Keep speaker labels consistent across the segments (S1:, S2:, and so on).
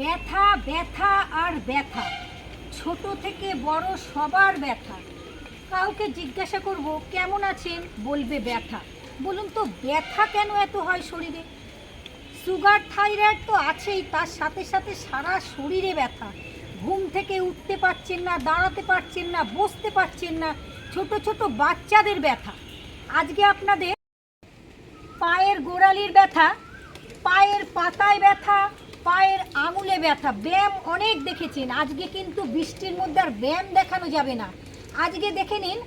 S1: ব্যথা ব্যথা আর ব্যথা। ছোট থেকে বড় সবার ব্যথা। কাউকে জিজ্ঞাসা করব, কেমন আছেন? বলবে, ব্যথা। বলুন তো, ব্যথা কেন এত হয় শরীরে? সুগার, থাইরয়েড তো আছেই, তার সাথে সাথে সারা শরীরে ব্যথা। ঘুম থেকে উঠতে পারছেন না, দাঁড়াতে পারছেন না, বসতে পারছেন না, ছোট ছোট বাচ্চাদের ব্যথা। আজকে আপনাদের পায়ের গোড়ালির ব্যথা, পায়ের পাতায় ব্যথা পায়ের আঙুলে ব্যথা, ব্যায়াম অনেক দেখেছেন। আজকে কিন্তু বৃষ্টির মধ্যে আর ব্যায়াম দেখানো যাবে না। আজকে দেখে নিন,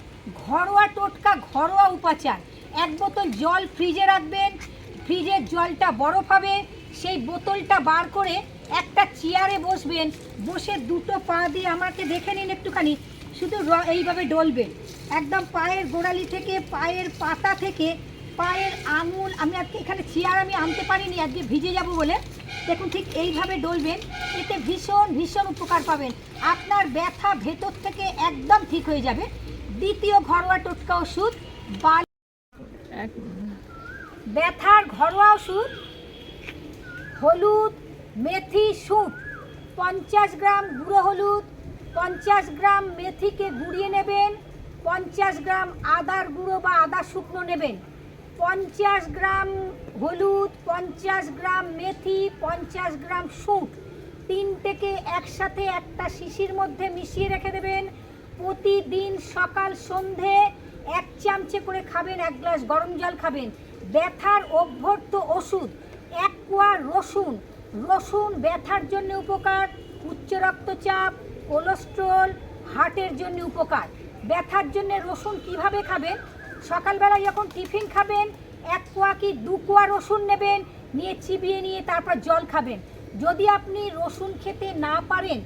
S1: ঘরোয়া টোটকা, ঘরোয়া উপাচার। এক বোতল জল ফ্রিজে রাখবেন, ফ্রিজের জলটা বরফ হবে, সেই বোতলটা বার করে একটা চেয়ারে বসবেন, বসে দুটো পা দিয়ে আমাকে দেখে নিন একটুখানি, শুধু এইভাবে ডলবেন। একদম পায়ের গোড়ালি থেকে, পায়ের পাতা থেকে, পায়ের আঙুল, আমি আজকে এখানে চেয়ার আমি আনতে পারিনি, আজকে ভিজে যাব বলে। দেখুন ঠিক এইভাবে ডলবেন, এতে ভীষণ ভীষণ উপকার পাবেন। আপনার ব্যথা ভেতর থেকে একদম ঠিক হয়ে যাবে। দ্বিতীয় ঘরোয়া টোটকা ওষুধ, বাল ব্যথার ঘরোয়া ওষুধ, হলুদ মেথি সুট পঞ্চাশ গ্রাম গুঁড়ো হলুদ, পঞ্চাশ গ্রাম মেথিকে গুঁড়িয়ে নেবেন, পঞ্চাশ গ্রাম আদার গুঁড়ো বা আদা শুকনো নেবেন। পঞ্চাশ গ্রাম হলুদ, পঞ্চাশ গ্রাম মেথি, পঞ্চাশ গ্রাম সুট। তিনটেকে একসাথে একটা শিশির মধ্যে মিশিয়ে রেখে দেবেন। প্রতিদিন সকাল সন্ধে এক চামচে করে খাবেন, এক গ্লাস গরম জল খাবেন। ব্যথার অভ্যর্থ ওষুধ এক কোয়া রসুন। রসুন ব্যথার জন্য উপকার, উচ্চ রক্তচাপ, কোলেস্ট্রল, হার্টের জন্য উপকার। ব্যথার জন্য রসুন কীভাবে খাবেন? সকালবেলা যখন টিফিন খাবেন, এক কোয়া কি দু কোয়া রসুন নেবেন, নিয়ে চিবিয়ে নিয়ে তারপর জল খাবেন। যদি আপনি রসুন খেতে না পারেন,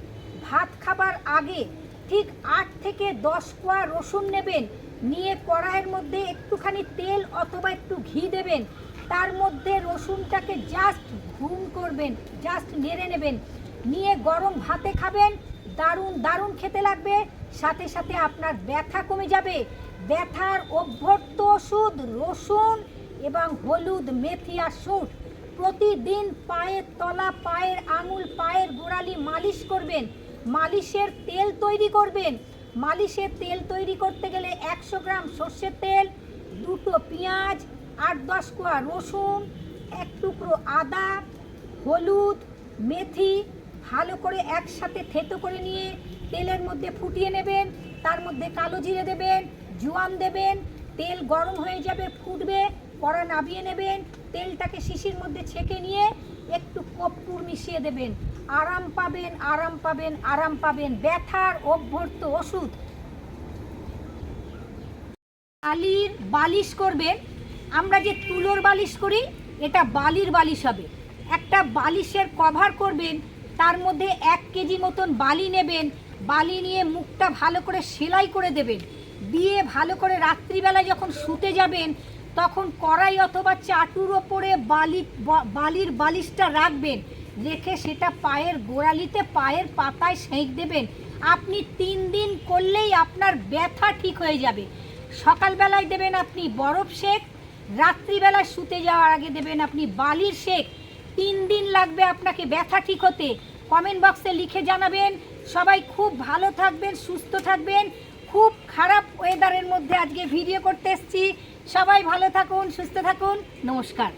S1: ভাত খাবার আগে ঠিক আট থেকে দশ কোয়া রসুন নেবেন, নিয়ে কড়াইয়ের মধ্যে একটুখানি তেল অথবা একটু ঘি দেবেন, তার মধ্যে রসুনটাকে জাস্ট ঘুম করবেন জাস্ট নেড়ে নেবেন। নিয়ে গরম ভাতে খাবেন, দারুণ দারুণ খেতে লাগবে। সাথে সাথে আপনার ব্যথা কমে যাবে। ব্যথার অভ্যর্থ ওষুধ, রসুন এবং হলুদ, মেথি আর সুট প্রতিদিন পায়ের তলা, পায়ের আঙুল, পায়ের গোড়ালি মালিশ করবেন। মালিশের তেল তৈরি করবেন। মালিশের তেল তৈরি করতে গেলে একশো গ্রাম সর্ষের তেল, দুটো পেঁয়াজ, আট দশ কোয়া রসুন, এক টুকরো আদা, হলুদ, মেথি, ভালো করে একসাথে থেতো করে নিয়ে তেলের মধ্যে ফুটিয়ে নেবেন, তার মধ্যে কালো জিরে দেবেন, জোয়ান দেবেন, তেল গরম হয়ে যাবে, ফুটবে, কড়া নাবিয়ে নেবেন, তেলটাকে শিশির মধ্যে ছেঁকে নিয়ে একটু কর্পূর মিশিয়ে দেবেন। আরাম পাবেন আরাম পাবেন আরাম পাবেন। ব্যথার অভ্যর্থ ওষুধ। বালির বালিশ করবেন। আমরা যে তুলোর বালিশ করি, এটা বালির বালিশ হবে। একটা বালিশের কভার করবেন, তার মধ্যে এক কেজি মতন বালি নেবেন বালি নিয়ে মুখটা ভালো করে সেলাই করে দেবেন। দিয়ে ভালো করে রাত্রিবেলায় যখন শুতে যাবেন, তখন কড়াই অথবা চাটুর ওপরে বালি বালির বালিশটা রাখবেন। রেখে সেটা পায়ের গোড়ালিতে, পায়ের পাতায় সেঁক দেবেন। আপনি তিন দিন করলেই আপনার ব্যথা ঠিক হয়ে যাবে। সকালবেলায় দেবেন আপনি বরফ শেক রাত্রিবেলায় শুতে যাওয়ার আগে দেবেন আপনি বালির শেক তিন দিন লাগবে আপনাকে ব্যথা ঠিক হতে। কমেন্ট বক্সে লিখে জানাবেন সবাই খুব ভালো থাকবেন, সুস্থ থাকবেন। খুব খারাপ ওয়েদারের মধ্যে আজকে ভিডিও করতে এসেছি। সবাই ভালো থাকুন, সুস্থ থাকুন। নমস্কার।